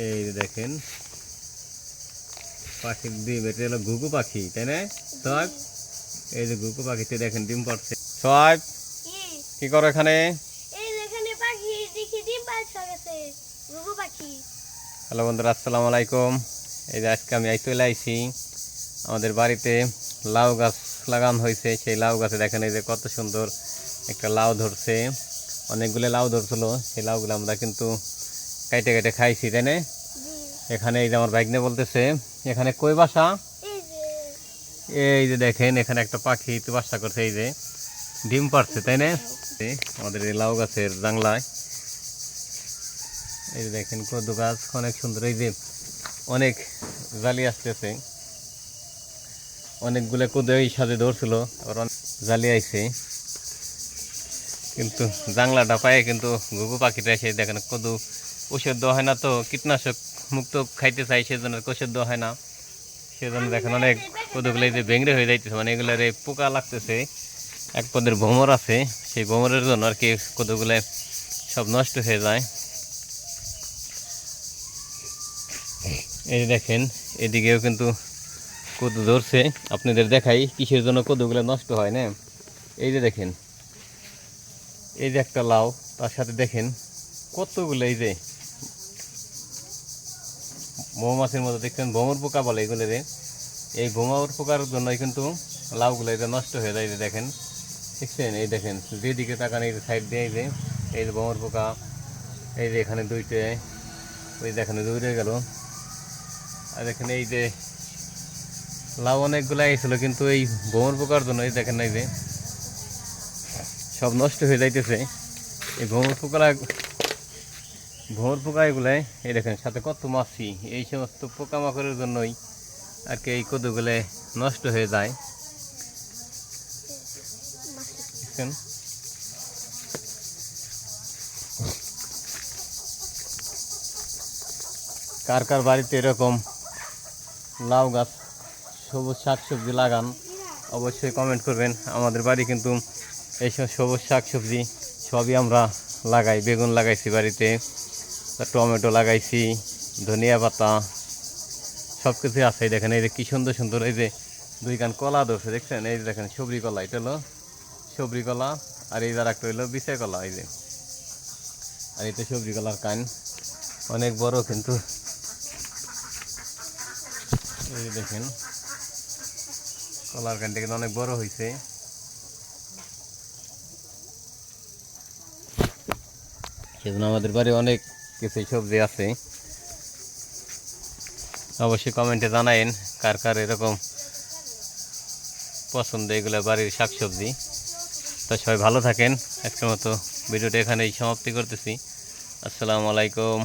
এই যে দেখেন পাখির ডিম এটা হলো ঘুঘু পাখি তাই না? সব এই যে ঘুঘু পাখিতে দেখেন ডিম পাচ্ছে সব কি করো এখানে? হ্যালো বন্ধুরা আসসালামু আলাইকুম। এই যে আজকে আমি চলে আইছি। আমাদের বাড়িতে লাউ গাছ লাগানো হয়েছে। সেই লাউ গাছে দেখেন এই যে কত সুন্দর একটা লাউ ধরছে। অনেকগুলো লাউ ধরছিল। সেই লাউগুলো আমরা কিন্তু কাইটে কাইটে খাইছি তাই না? এখানে এই যে আমার বাইকনে বলতেছে এখানে কই বাসা? এই যে। দেখেন এখানে একটা পাখি তো বাসা করছে এই যে ডিম পারছে তাই না? আমাদের এই লাউ গাছের জাংলায় এই যে দেখেন কদু গাছ অনেক সুন্দর এই যে অনেক জালি আসতেছে। অনেকগুলো কদু এই সাথে ধরছিল আবার অনেক জালি আইছে। কিন্তু জাংলাটা পায়ে কিন্তু ঘুঘু পাখিটা এসে দেখেন কদু ওষুধ দেওয়া হয় না তো, কীটনাশক মুক্ত খাইতে চাই সেজন্য ওষুধ দেওয়া হয় না। সেজন্য দেখেন অনেক কদুগুলো যে ভেঙড়ে হয়ে যাইতেছে মানে এগুলোর পোকা লাগতেছে। এক পদের ভ্রমর আছে, সেই ভোমরের জন্য আর কি কদুগুলো সব নষ্ট হয়ে যায়। এই যে দেখেন, এদিকেও কিন্তু কদু ধরছে। আপনাদের দেখাই কিসের জন্য কদুগুলো নষ্ট হয় না। এই যে দেখেন, এই যে একটা লাউ, তার সাথে দেখেন কতগুলো এই যে মৌমাছির মতো দেখছেন, ভ্রমর পোকা বলে এগুলো রে। এই ভ্রমর পোকার জন্যই কিন্তু লাউগুলো এটা নষ্ট হয়ে যায় দেখেন। দেখছেন? এই দেখেন, যেদিকে তাকান, এই সাইড দিয়ে যে, এই যে ভ্রমর পোকা, এই যে এখানে দুইটে, ওই দেখেন দৌড়ে গেল। আর দেখেন এই যে লাউ অনেকগুলো এসেছিল, কিন্তু এই ভ্রমর পোকার জন্য এই দেখেন এই যে সব নষ্ট হয়ে যাইতেছে। এই ভ্রমর পোকা ভোর পোকা এগুলাই। এই দেখেন, সাথে কত মাছি। এই সমস্ত পোকামাকড়ের জন্যই আর কি এই কদুগুলো নষ্ট হয়ে যায়। কার কার বাড়িতে এরকম লাউ গাছ, সবুজ শাক সবজি লাগান, অবশ্যই কমেন্ট করবেন। আমাদের বাড়ি কিন্তু এইসব সবুজ শাক সবজি সবই আমরা লাগাই, বেগুন লাগাইছি বাড়িতে। টমেটো লাগাইছি, ধনিয়া পাতা সব কিছু আছে দেখেন, এই যে কি সুন্দর সুন্দর, এই যে দুই কান কলা ধরছে, দেখছেন? এই যে দেখেন সবরি কলা, এটা হলো সবরি কলা, আর এই যার একটা হইল বিছে কলা, এই যে। আর এটা সবরি কলার কান, অনেক বড় কিন্তু। এই দেখেন, কলার কানটা কিন্তু অনেক বড় হয়েছে সেজন্য আমাদের বাড়ি অনেক কিছু সবজি আছে। অবশ্যই কমেন্টে জানাইন কার কার এরকম পছন্দ এগুলো বাড়ির শাকসবজি। তো সবাই ভালো থাকেন। আজকের মতো ভিডিওটা এখানেই সমাপ্তি করতেছি। আসসালামু আলাইকুম।